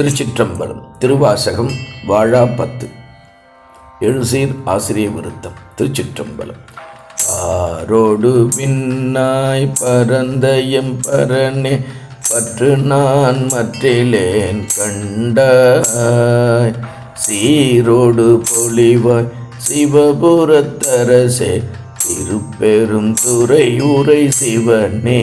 திருச்சிற்றம்பலம் திருவாசகம் வாழா பத்து. எழுசீர் ஆசிரிய விருத்தம் திருச்சிற்றம்பலம். ஆரோடு விண்ணாய் பரந்தயம் பரனே பற்று நான் மற்றிலேன் கண்டாய். சீரோடு பொலிவாய் சிவபுரத்தரசே திருப்பெரும் துறையூரை சிவனே.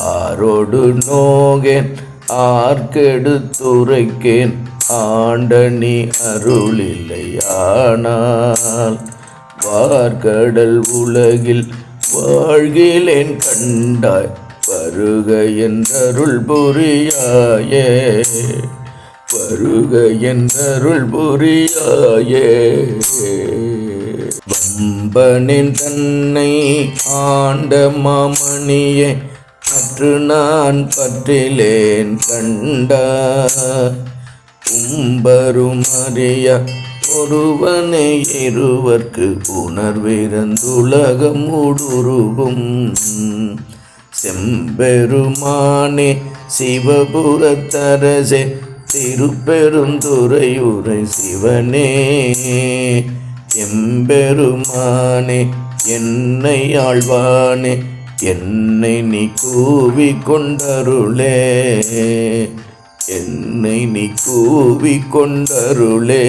ஆரோடு நோகேன் ஆர்கெடுத்துரைக்கேன் ஆண்டனி அருளில்லையானால் வார்கடல் உலகில் வாழ்கிலேன் கண்டாய். வருக என்றருள் புரியாயே. வருக என்றருள் புரியாயே. வம்பனின் தன்னை ஆண்ட மாமணியே பற்று நான் பற்றிலேன் கண்டா கும்பரும் அறிய ஒருவனை இருவர்க்கு உணர்விறந்துலகம் ஊடுருவும் செம்பெருமானே சிவபுரத்தரசே திருப்பெருந்துறையுரை சிவனே. எம்பெருமானே என்னை ஆழ்வானே என்னை நீ கூவி கொண்டருளே என்னை நீ கூவி கொண்டருளே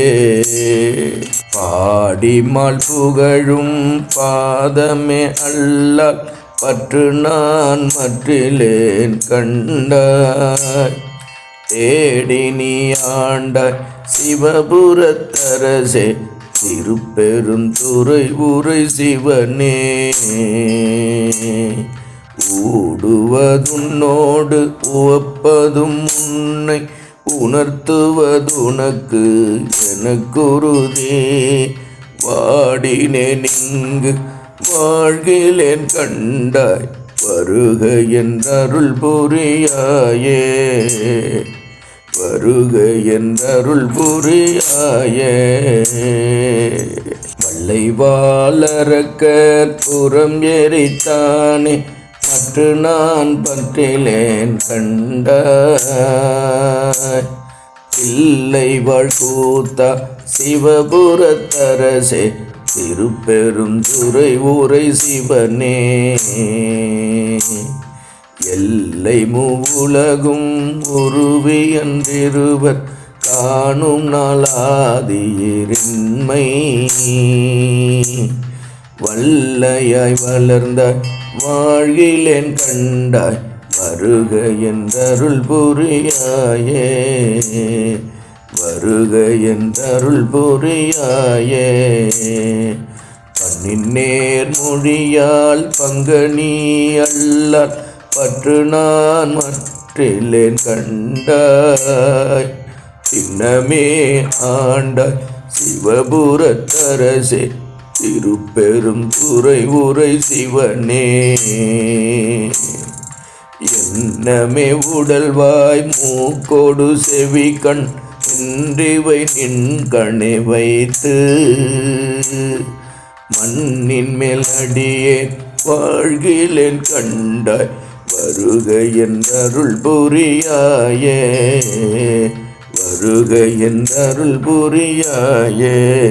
பாடிமால் புகழும் பாதமே அல்லால் பற்று நான் மற்றிலேன் கண்டாய். தேடி நீ ஆண்டாய் சிவபுரத்தரசே திருப்பெருந்துறை உரை சிவனே. ஊடுவதுன்னோடு உவப்பதும் உன்னை உணர்த்துவதுனக்கு எனக்குருதே. வாடினேன் இங்கு வாழ்கிலேன் கண்டாய் வருக என்றருள் புரியாயே. வருக என்றருள் புரியாயே. வல்லை வாழறக்கர் புறம் எரித்தானே மற்ற நான் பற்றிலேன் கண்ட இல்லை வாழ்கூத்தா சிவபுரத்தரசே திருப்பெரும் துறை ஊரை சிவனே. எல்லை மூலகும் மூவுலகும் உருவியன்றிருவர் காணும் நாளாதியிரின்மை. வல்லையாய் வளர்ந்தாய் வாழ்கிலேன் கண்டாய் வருக என்றருள் புரியாயே. வருக என்றருள் புரியாயே. பண்ணின் நேர் மொழியால் பங்கனி அல்லார். பற்று நான் மற்றிலேன் கண்டாய். சின்னமே ஆண்டாய். சிவபுரத்தரசே திருப்பெரும் துறை உரை சிவனே. என்னமே உடல்வாய் மூக்கோடு செவி கண் என்றிவை நின் கணை வைத்து. மண்ணின் மேல் அடியே வாழ்கிலேன் கண்டாய். வருக என்றருள் புரியாயே. வருக என்றருள் புரியாயே.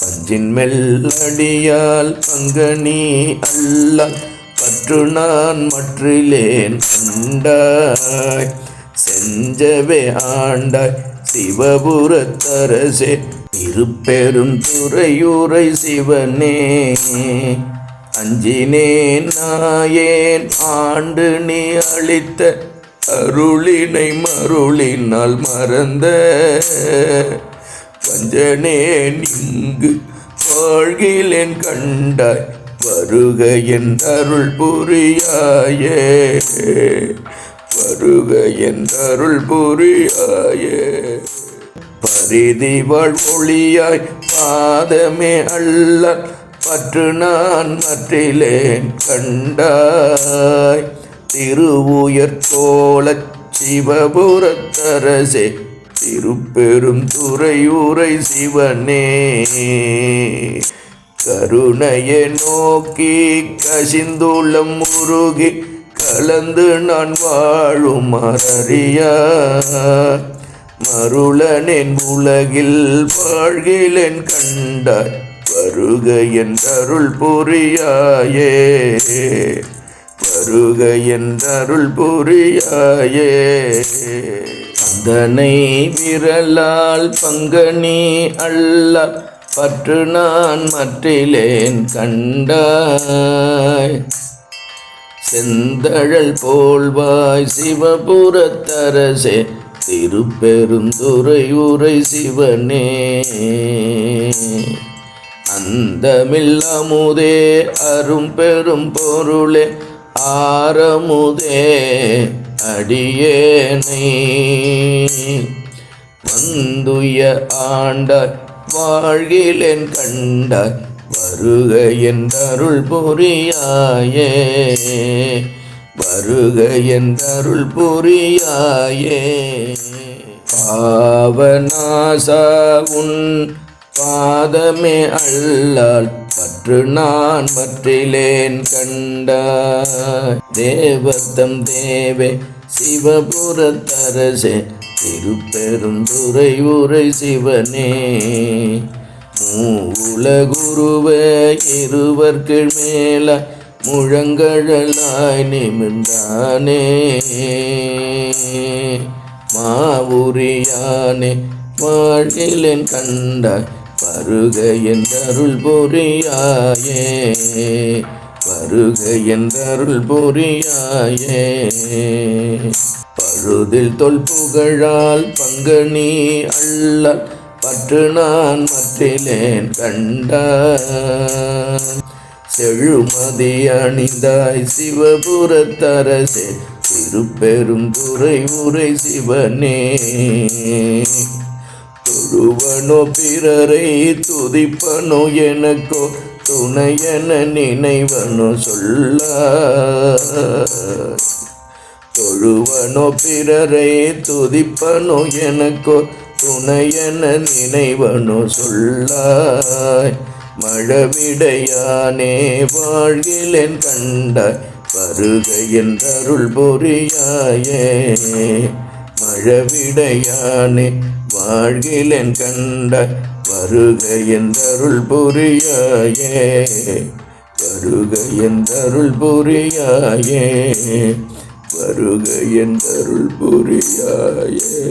பஞ்சின் மெல்லடியால் பங்கனி அல்ல பற்று நான் மற்றிலேன் கண்டாய். செஞ்சவே ஆண்டாய் சிவபுரத்தரசே திருப்பெரும் துறையூரை சிவனே. அஞ்சினேன் நாயேன் ஆண்டு நீ அளித்த அருளினை மருளினால் மறந்த. பஞ்சனேன் இங்கு வாழ்கிலேன் கண்டாய் வருக என் அருள் புரியாயே. வருக என் அருள் புரியாயே. பரிதி வாழ் வாழ்வொழியாய் பாதமே அல்ல பற்று நான் மற்றிலேன் கண்டாய். திருவுயர்கோலச் சிவபுரத்தரசே திருப்பெரும் துறையூரை சிவனே. கருணையை நோக்கி கசிந்துள்ளம் முருகி கலந்து நான் வாழும் மறியா மருளனின் உலகில் வாழ்கிலேன் கண்டாய். வருக என்றருள் புரியாயே. வருக என்றருள் புரியாயே. அந்தனை விரலால் பங்கனி அல்ல பற்று நான் மற்றிலேன் கண்டாய். செந்தழல் போல்வாய் சிவபுரத்தரசே திருப்பெருந்துரை உரை சிவனே. அந்தமில் அமுதே அரும் பெரும் பொருளே ஆரமுதே அடியேனை. வந்துய ஆண்டாய் வாழ்கிலேன் கண்டாய் வருக என்றருள் புரியாயே. வருக என்றருள் புரியாயே. பாவநாசா உன் பாதமே அல்லால் பற்று நான் பற்றிலேன் கண்டாய். தேவத்தம் தேவே சிவபுரத்தரசே திருப்பெருந்துரை உரை சிவனே. மூல குருவே இருவர்க்கு மேல முழங்கழலாய் நிமிர்ந்தானே. மாவுரியானே வாழ்கிலேன் கண்டாய். வருக என்றருள் பொறியாயே வருக என்றருள் பொறியாயே. பழுதில் தொல் புகழால் பங்கனி அல்ல பற்று நான் மற்றிலேன் கண்டான் செழுமதி அணிந்தாய் சிவபுரத்தரசே திருப்பெரும் துறை உரை சிவனே. தொழுவனோ பிறரை துதிப்பனோ எனக்கோ துணையென நினைவனோ சொல்ல. தொழுவனோ பிறரை துதிப்பனோ எனக்கோ துணையென நினைவனோ சொல்லாய் மழவிடையானே வாழ்கிலேன் கண்டாய் வருக என்றருள் பொறியாயே. மழவிடையானே வாழ்கிலன் கண்டாய் வருக என்றருள் புரியாயே வருக என்றருள் புரியாயே வருக என்றருள் புரியாயே.